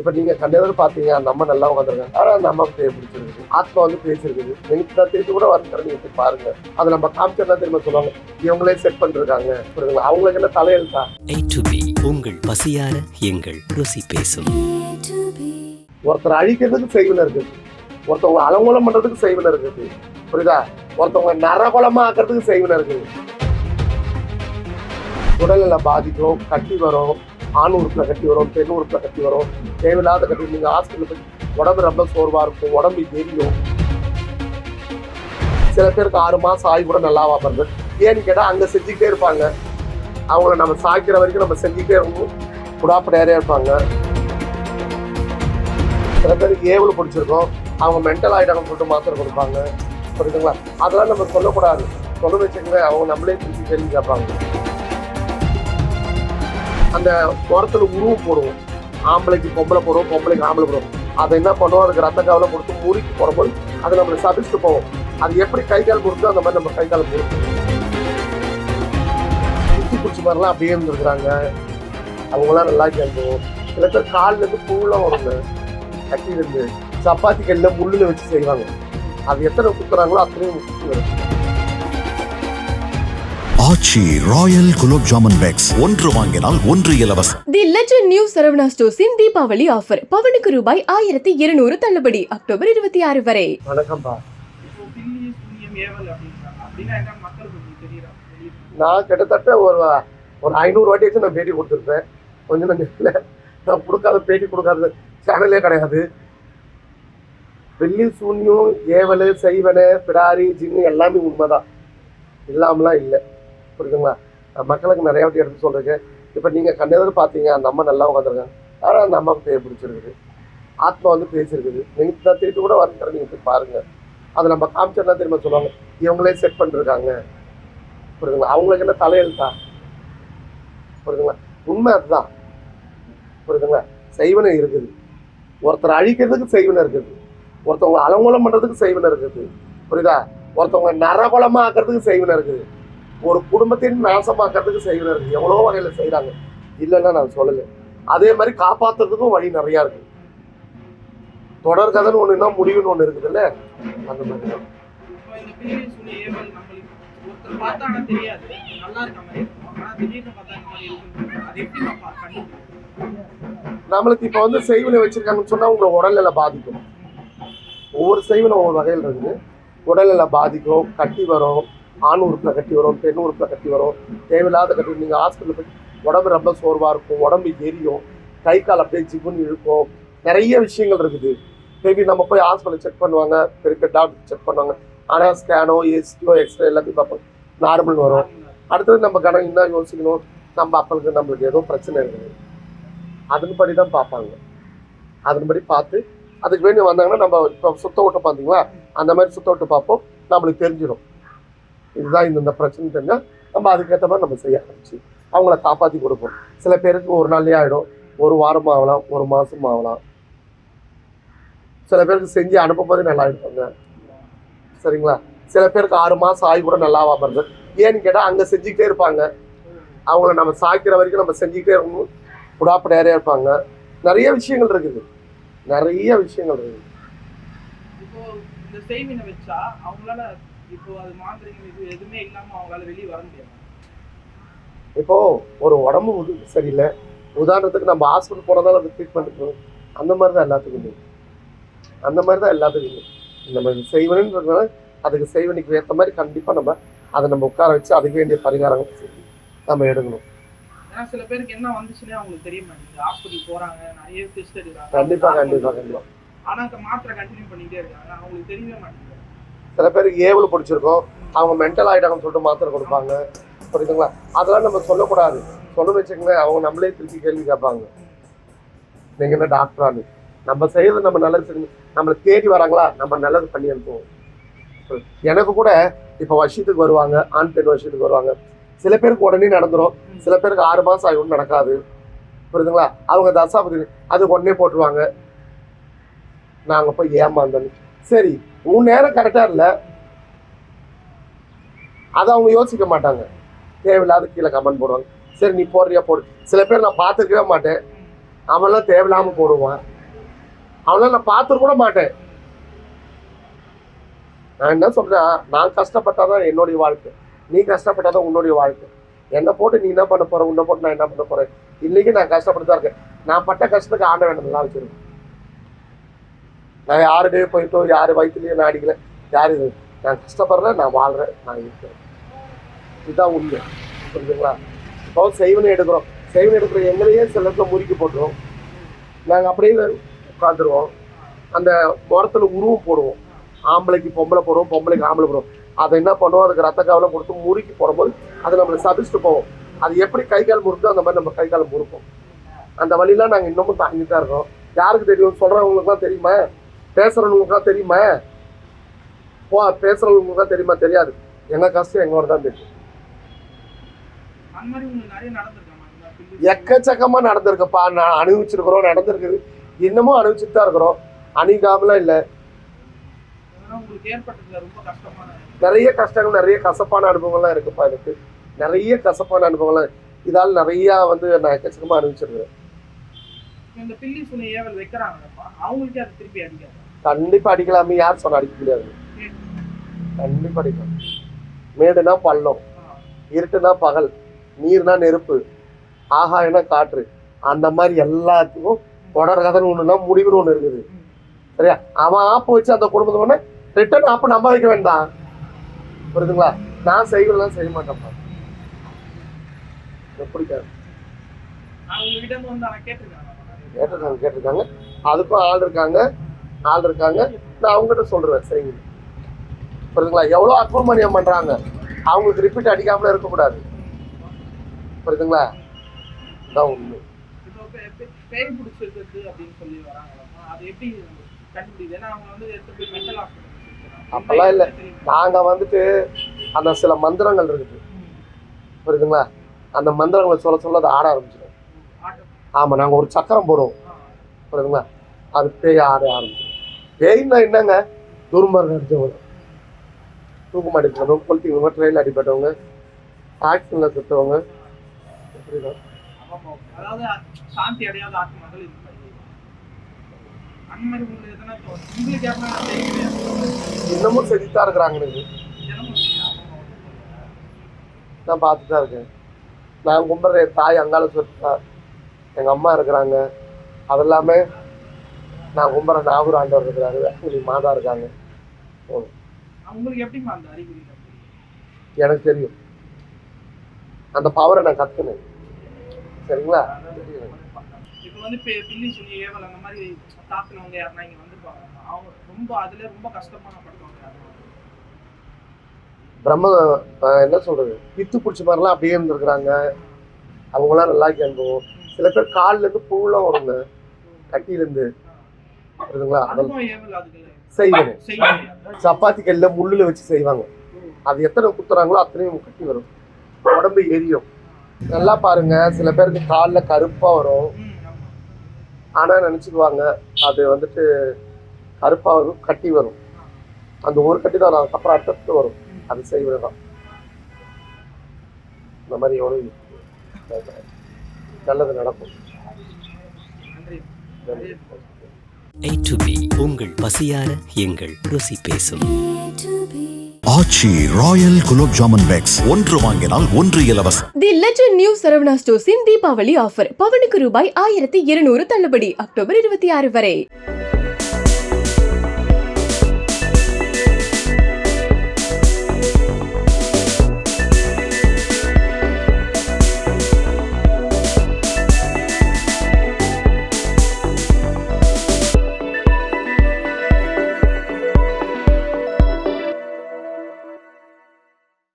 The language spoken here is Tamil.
இப்ப நீங்க கண்டவர் பாத்தீங்க அந்த அம்மா நல்லா உட்காந்துருக்காங்க ஆனா அந்த அம்மாவுக்கு பேர் பிடிச்சிருக்கு ஆத்மா வந்து பேசிருக்குது. நீங்க திருப்பி கூட வந்து நீங்க போய் பாருங்க. அதை நம்ம காமிச்சா திரும்ப சொல்லுவாங்க இவங்களே செட் பண்ணிருக்காங்க. புரியுதுங்களா? அவங்களுக்கு என்ன தலையெழுத்தா? A to B உங்கள் பசியார எங்கள் ருசி பேசும். ஒருத்தர் அழிக்கிறதுக்கு செய்வன இருக்குது ஒருத்தவங்க அலங்கோலம் பண்றதுக்கு செய்வன இருக்குது புரியுதா? ஒருத்தவங்க நரகுலமா ஆக்கிறதுக்கு செய்வன இருக்குது உடல்நிலை பாதிக்கும் கட்டி வரும். ஆண் உறுப்பில் கட்டி வரும் பெண் உறுப்பில் கட்டி வரும். தேவையில்லாத கட்டி நீங்கள் ஹாஸ்பிட்டல் போய் உடம்பு ரொம்ப சோர்வாக இருக்கும் உடம்பு தெரியும் சில பேருக்கு ஆறு மாதம் ஆகி கூட நல்லாவா வருது ஏன்னு கேட்டால் அங்கே செஞ்சுக்கிட்டே இருப்பாங்க. அவங்கள நம்ம சாய்க்கிற வரைக்கும் நம்ம செஞ்சுக்கிட்டே இருக்கணும். குடாப்படையாரே இருப்பாங்க. சில பேருக்கு ஏவல் பிடிச்சிருக்கும். அவங்க மென்டல் ஆகிட்டாங்கன்னு சொல்லிட்டு மாத்திரை கொடுப்பாங்க. புரியுதுங்களா? அதெல்லாம் நம்ம சொல்லக்கூடாது. சொல்ல வச்சுக்கோங்க அவங்க நம்மளே திருப்பி கேள்வி கேட்பாங்க. அந்த உரத்துல உருவம் போடுவோம். ஆம்பளைக்கு பொம்பளை போடுவோம் பொம்பளைக்கு ஆம்பளை போடுவோம். அதை என்ன பண்ணுவோம்? அதுக்கு ரத்த காவலை கொடுத்து முறுக்கி போடும்போது அது நம்மளை சபிச்சுட்டு போவோம். அது எப்படி கை கால் கொடுத்தோ அந்த மாதிரி நம்ம கை கால் கொடுக்கும் குச்சி குச்சி மாதிரிலாம் அப்படியே இருந்திருக்கிறாங்க. அவங்களாம் நல்லா கேட்கும் சில பேர் கால்லேருந்து பூலாம் வருங்க. கட்டி சப்பாத்தி கல்லில் முள்ளில் வச்சு செய்வாங்க. அது எத்தனை குத்துறாங்களோ அத்தனையும் குத்து ஆச்சி ராயல் குலோப் ஜாமுன் பேக்ஸ். ஒன்று வாங்கினால் ஒன்று இலவசம். தி லெஜண்ட் நியூ சரவணா ஸ்டோர்ஸின் தீபாவளி ஆஃபர். பவனுக்கு ரூபாய் ஆயிரத்தி இருநூறு தள்ளுபடி அக்டோபர் இருபத்தி ஆறு வரை. வணக்கம்ப்பா. நான் கிட்டத்தட்ட ஒரு ஒரு ஐநூறு வாட்டி வச்சு நான் பேட்டி கொடுத்துருப்பேன். கொஞ்சம் கொஞ்சம் இல்லை நான் கொடுக்காத பேட்டி கொடுக்காத சேனலே கிடையாது. வெள்ளி சூன்யம் ஏவல் செய்வனை பிடாரி ஜின்னு எல்லாமே உண்மைதான். இல்லாமலாம் இல்லை. புரியுதுங்களா? மக்களுக்கு நிறைய வாட்டி எடுத்து சொல்றேன் இப்போ நீங்கள் கண்ணெதிர் பார்த்தீங்க அந்த அம்மா நல்லா உட்காந்துருக்காங்க ஆனால் அந்த அம்மாவுக்கு பேர் பிடிச்சிருக்குது. ஆத்மா வந்து பேசியிருக்குது நீங்கள் திருப்பி கூட வந்து நீங்கள் போய் பாருங்கள் அதை நம்ம காமிச்சா திரும்ப சொல்லுவாங்க இவங்களே செட் பண்ணிருக்காங்க. புரியுதுங்களா? அவங்களுக்கு என்ன தலையெழுத்தா? புரியுதுங்களா? உண்மை அதுதான். புரியுதுங்களா? செய்வனை இருக்குது. ஒருத்தர் அழிக்கிறதுக்கு செய்வனை இருக்குது. ஒருத்தவங்க அலங்கோலம் பண்ணுறதுக்கு செய்வனை இருக்குது. புரியுதா? ஒருத்தவங்க நரகுலமாக ஆக்கிறதுக்கு செய்வனை இருக்குது. ஒரு குடும்பத்தின் நாசமாக்கிறதுக்கு இருக்குது எவ்வளோ வகையில செய்றாங்க. இல்லைன்னா நான் சொல்லலை. அதே மாதிரி காப்பாத்துறதுக்கும் வழி நிறையா இருக்கு. தொடர் கதைன்னு ஒண்ணுன்னா முடிவுன்னு ஒண்ணு இருக்குதுல்ல? அந்த மாதிரி தான். நம்மளுக்கு இப்போ வந்து செய்வினை வச்சிருக்காங்கன்னு சொன்னா உங்களை உடல்நிலை பாதிக்கும். ஒவ்வொரு செய்வினை ஒவ்வொரு வகையில் இருக்குது. உடல்நிலை பாதிக்கும் கட்டி வரும் ஆண் உறுப்பில் கட்டி வரும் பெண் உறுப்பில் கட்டி வரும். தேவையில்லாத கட்டி நீங்கள் ஹாஸ்பிட்டலில் போய் உடம்பு ரொம்ப சோர்வாக இருக்கும் உடம்பு எரியும் கை கால் அப்படியே ஜிப்புன்னு இழுக்கும். நிறைய விஷயங்கள் இருக்குது. மேபி நம்ம போய் ஹாஸ்பிட்டல் செக் பண்ணுவாங்க. பெரிய டாக்டர் செக் பண்ணுவாங்க. ஆனால் ஸ்கேனோ ஏசியோ எக்ஸ்ரே எல்லாத்தையும் பார்ப்போம் நார்மல் வரும். அடுத்தது நம்ம கணக்கு என்ன யோசிக்கணும்? நம்ம அப்பளுக்கு நம்மளுக்கு எதுவும் பிரச்சனை இருக்குது அதன்படி தான் பார்ப்பாங்க. அதன்படி பார்த்து அதுக்கு வேண்டி வந்தாங்கன்னா நம்ம இப்போ சுத்த விட்டு பார்த்தீங்களா? அந்த மாதிரி சுத்த விட்டு பார்ப்போம். நம்மளுக்கு தெரிஞ்சிடும். இதுதான் இந்தந்த பிரச்சனை தெரிஞ்சால் நம்ம அதுக்கேற்ற மாதிரி நம்ம செய்ய ஆரம்பிச்சு அவங்கள காப்பாற்றி கொடுப்போம். சில பேருக்கு ஒரு நாள்லேயே ஆகிடும் ஒரு வாரம் ஆகலாம் ஒரு மாதம் ஆகலாம். சில பேருக்கு செஞ்சு அனுப்பும் போதே நல்லா இருப்பாங்க. சரிங்களா? சில பேருக்கு ஆறு மாதம் ஆகி கூட நல்லா வருது ஏன்னு கேட்டால் அங்கே செஞ்சுக்கிட்டே இருப்பாங்க. அவங்கள நம்ம சாய்க்கிற வரைக்கும் நம்ம செஞ்சுக்கிட்டே இருக்கணும். குடாப்படையாரே இருப்பாங்க. நிறைய விஷயங்கள் இருக்குது. நிறைய விஷயங்கள் இருக்குது. இப்போ அது மாந்திரிகம் இது எதுவுமே இல்லாம அவங்களால வெளியே வர முடியாது. இப்போ ஒரு உடம்பு சரியில்லை. உதாரணத்துக்கு நம்ம ஹாஸ்பிட்டல் போனதால அது ட்ரீட்மெண்ட் இருக்கணும் அந்த மாதிரி தான் எல்லாத்துக்கும். அந்த மாதிரி தான் எல்லாத்துக்கும். நம்ம செய்வனுன்றதுனால அதுக்கு செய்வனுக்கு ஏற்ற மாதிரி கண்டிப்பாக நம்ம அதை நம்ம உட்கார வச்சு அதுக்கு வேண்டிய பரிகாரங்கள் செஞ்சு நம்ம எடுக்கணும். ஏன்னா சில பேருக்கு என்ன வந்துச்சுன்னே அவங்களுக்கு தெரிய மாட்டேங்குது. ஹாஸ்பிட்டல் போறாங்க நிறைய டெஸ்ட் எடுக்கிறாங்க. கண்டிப்பாக கண்டிப்பாக கண்டிப்பாக ஆனா அந்த மாத்திரை கண்டினியூ பண்ணிட்டே இருக்காங்க. அவங்களுக்கு தெரியவே மாட்டேங்குது. சில பேருக்கு ஏவல் பிடிச்சிருக்கோம். அவங்க மென்டல் ஆகிட்டாங்கன்னு சொல்லிட்டு மாத்திரை கொடுப்பாங்க. புரியுதுங்களா? அதெல்லாம் நம்ம சொல்லக்கூடாது. சொல்ல வச்சுக்கோங்க அவங்க நம்மளே திருப்பி கேள்வி கேட்பாங்க. நீங்கள் என்ன டாக்டரானு நம்ம செய்யறது நம்ம நல்லது செஞ்சு நம்மளை தேடி வராங்களா? நம்ம நல்லது பண்ணி அனுப்புவோம். எனக்கு கூட இப்போ வருஷத்துக்கு வருவாங்க ஆண் பெண் வருஷத்துக்கு வருவாங்க. சில பேருக்கு உடனே நடந்துரும். சில பேருக்கு ஆறு மாதம் ஆகும் நடக்காது. புரியுதுங்களா? அவங்க தசாபதி அதுக்கு உடனே போட்டுருவாங்க. நாங்கள் போய் ஏமாந்தோன்னு. சரி உன் நேரம் கரெக்டாக இல்லை. அதை அவங்க யோசிக்க மாட்டாங்க. தேவையில்லாத கீழே கமெண்ட் போடுவாங்க. சரி நீ போடுறியா போடு. சில பேர் நான் பார்த்துருக்கவே மாட்டேன். அவன்லாம் தேவையில்லாமல் போடுவான். அவனால் நான் பார்த்துருக்க கூட மாட்டேன். நான் என்ன சொல்கிறேன் நான் கஷ்டப்பட்டாதான் என்னுடைய வாழ்க்கை. நீ கஷ்டப்பட்டாதான் உன்னுடைய வாழ்க்கை. என்னை போட்டு நீ என்ன பண்ண போகிற உன்னை போட்டு நான் என்ன பண்ண போகிறேன் இன்றைக்கி நான் கஷ்டப்பட்டு தான் இருக்கேன். நான் பட்ட கஷ்டத்துக்கு ஆண்ட வேண்டதெல்லாம் வச்சுருக்கேன். நான் யாருடைய போயிட்டோ யார் வயிற்றுலையும் நான் அடிக்கல. யார் இது? நான் கஷ்டப்படுறேன் நான் வாழ்கிறேன் நான் இருக்கிறேன். இதுதான் உண்மை. புரிஞ்சுங்களா? இப்போ செய்வனை எடுக்கிறோம். செய்வனை எடுக்கிற எங்களையே சில இடத்துல முறுக்கி போட்டுருவோம் நாங்கள் அப்படியே உட்காந்துருவோம் அந்த முரத்தில் உருவம் போடுவோம். ஆம்பளைக்கு பொம்பளை போடுவோம் பொம்பளைக்கு ஆம்பளை போடுவோம். அதை என்ன பண்ணுவோம்? அதுக்கு ரத்த காவலை கொடுத்து முறுக்கி போடும்போது அது நம்மளை சதிச்சுட்டு போவோம் அது எப்படி கை கால் முறுக்கோ அந்த மாதிரி நம்ம கை கால் முறுக்கும் அந்த வழியெல்லாம் நாங்கள் இன்னமும் தாங்கிட்டு தான் இருக்கோம். யாருக்கு தெரியும்? சொல்கிறவங்களுக்குலாம் தெரியுமா? பேசுகிறவங்களுக்குலாம் தெரியுமா? போ பேசுகிறவங்களுக்குலாம் தெரியுமா? தெரியாது. எங்கள் கஷ்டம் எங்களோட தான் தெரியும் எக்கச்சக்கமா நடந்திருக்குப்பா. நான் அனுபவிச்சிருக்கிறோம் நடந்திருக்குது. இன்னமும் அனுபவிச்சுட்டு தான் இருக்கிறோம். அணிகாமலாம் இல்லை. நிறைய கஷ்டங்கள் நிறைய கசப்பான அனுபவங்கள்லாம் இருக்குப்பா எனக்கு. நிறைய கசப்பான அனுபவங்கள்லாம் இதால் நிறைய வந்து நான் எக்கச்சக்கமா அனுபவிச்சிருக்கிறேன். இந்த பில்லி சுனி ஏவல் வைக்கிறாங்கப்பா அவங்களுக்கே அது திருப்பி அடிக்காது? கண்டிப்பா அடிக்கலாமே யார் சொன்னா அடிக்க முடியாது. கண்டிப்பா அடிக்கலாம். மேடுனா பள்ளம் இருட்டுனா பகல் நீர்னா நெருப்பு ஆகாயம்னா காற்று அந்த மாதிரி எல்லாத்துக்கும் தொடர் கதைன்னு ஒண்ணுனா முடிவுன்னு ஒண்ணு இருக்குது. சரியா? அவன் ஆப்பு வச்சு அந்த குடும்பத்தை பண்ண ரிட்டர்ன் ஆப்பு நம்ம வைக்க வேண்டாம். புரியுதுங்களா? நான் செய்வதெல்லாம் செய்ய மாட்டேன்ப்பா. பிடிக்காது. கேட்டிருக்காங்க கேட்டிருக்காங்க. அதுக்கும் ஆள் இருக்காங்க. ஆள் இருக்காங்க. நான் அவங்ககிட்ட சொல்றேன் சரிங்க. புரியுதுங்களா? எவ்வளோ அக்ரமணியம் பண்றாங்க? அவங்களுக்கு ரிப்பீட் அடிக்காமல இருக்கக்கூடாது. புரியுதுங்களா? இதான் உண்மை. அப்பெல்லாம் இல்ல. நாங்க வந்துட்டு அந்த சில மந்திரங்கள் இருக்குது. புரியுதுங்களா? அந்த மந்திரங்களை சொல்ல சொல்ல அது ஆட ஆரம்பிச்சிடும். ஆமா நாங்க ஒரு சக்கரம் போடுவோம். புரியுதுங்களா? அது பேய் ஆட ஆரம்பிச்சிடும். பேய்னா என்னங்க? துர்மரணம் அடிச்சவங்க. தூக்கு மாட்டிருக்கவங்க கொளுத்திக்கவங்க ட்ரெயினில் அடிப்பட்டவங்க ஆக்சிடென்ட்ல சுத்தவங்க. இன்னமும் தான் இருக்கிறாங்க எனக்கு. நான் பார்த்துட்டு தான் இருக்கேன். நான் கும்பிட்ற தாய் அங்கால சொல்லிட்டா எங்கள் அம்மா இருக்கிறாங்க. அது எல்லாமே நான் கும்பிட்ற நாகூர் ஆண்டவர் இருக்கிறாரு. வேப்பங்குடி மாதா இருக்காங்க. எனக்கு தெரியும். அந்த பவரை நான் கற்றுக்கணும் சரிங்களா. இப்போ வந்து பி- பில்லி சுனி ஏவல் அந்த மாதிரி தாக்குனவங்க யாருன்னா இங்க வந்துருப்பாங்க அவங்க ரொம்ப அதுல ரொம்ப கஷ்டமான பிரம்ம என்ன சொல்றது? பித்து பிடிச்ச மாதிரிலாம் அப்படியே இருந்திருக்கிறாங்க. அவங்களாம் நல்லா அனுபவம். சில பேர் கால்ல இருந்து பூலாம் வருங்க கட்டியிலேருந்து புரியுதுங்களா? சப்பாத்தி கல்ல முள்ளுல வச்சு செய்வாங்க. அது எத்தனை குத்துறாங்களோ அத்தனையும் கட்டி வரும். உடம்பு எரியும். நல்லா பாருங்க சில பேருக்கு காலில் கருப்பா வரும். ஆனா நினைச்சுக்குவாங்க அது வந்துட்டு கருப்பா வரும் கட்டி வரும். அந்த ஒரு கட்டி தான் வரும் அதுக்கப்புறம் அடுத்தடுத்து வரும். அது செய்வது தான் இந்த மாதிரி எவ்வளோ நல்லது நடக்கும். நன்றி. A to B. உங்கள் பசியார எங்கள் ருசி பேசும். Aachi royal gulab jamun packs. ஒன்று வாங்கினால் ஒன்று இலவசம். தி லெஜண்ட் நியூ சரவணா ஸ்டோர்ஸின் தீபாவளி ஆஃபர். பவனுக்கு ரூபாய் ஆயிரத்தி இருநூறு தள்ளுபடி. அக்டோபர் இருபத்தி ஆறு வரை.